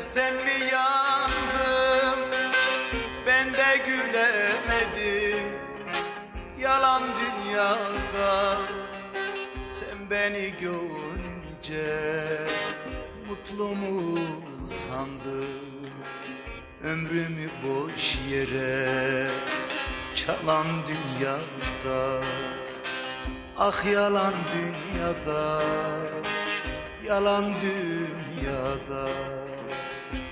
Hep senli yandım Ben de gülemedim. Yalan dünyada Sen beni görünce Mutlu mu sandım Ömrümü boş yere Çalan dünyada Ah yalan dünyada Yalan dünyada.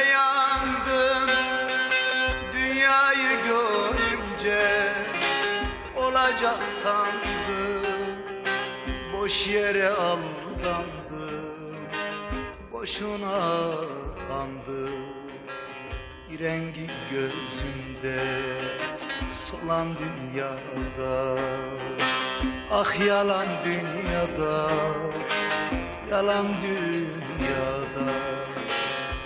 yandım Dünyayı görünce Olacak sandım. Boş yere aldandım Boşuna kandım. Rengi gözümde Solan dünyada Ah yalan dünyada Yalan dünyada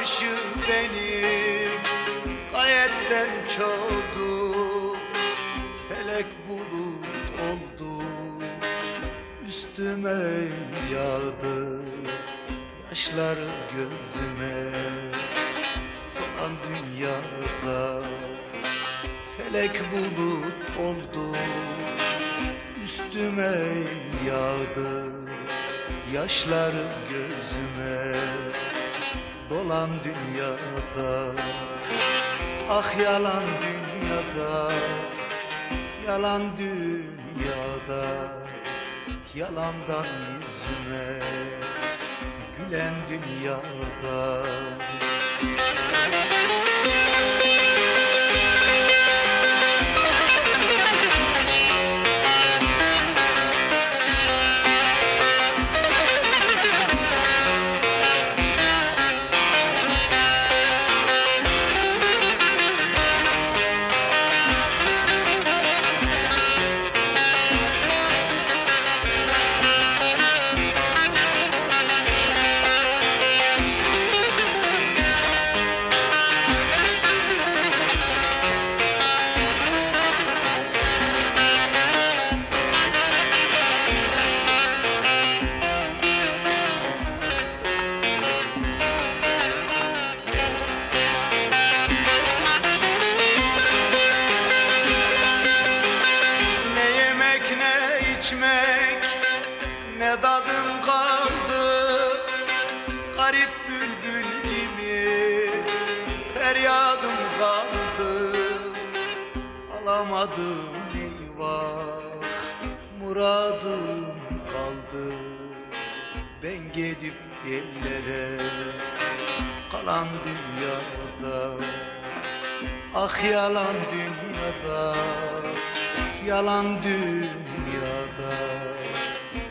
Karşı benim. Gayetten çoğdu Felek bulut oldu. Üstüme yağdı Yaşlar gözüme. Falan dünyada Felek bulut oldu. Üstüme yağdı Yaşlar gözüme dolan dünyada. Ah yalan dünyada Yalan dünyada. Yalandan yüzüme Gülen dünyada içmek ne dadım kaldı Garip bülbül gibi. Feryadım kaldı Alamadım eyvah. Muradım kaldı Ben gidip ellere kalan dünyada. Ah yalan dünyada Yalan dünyada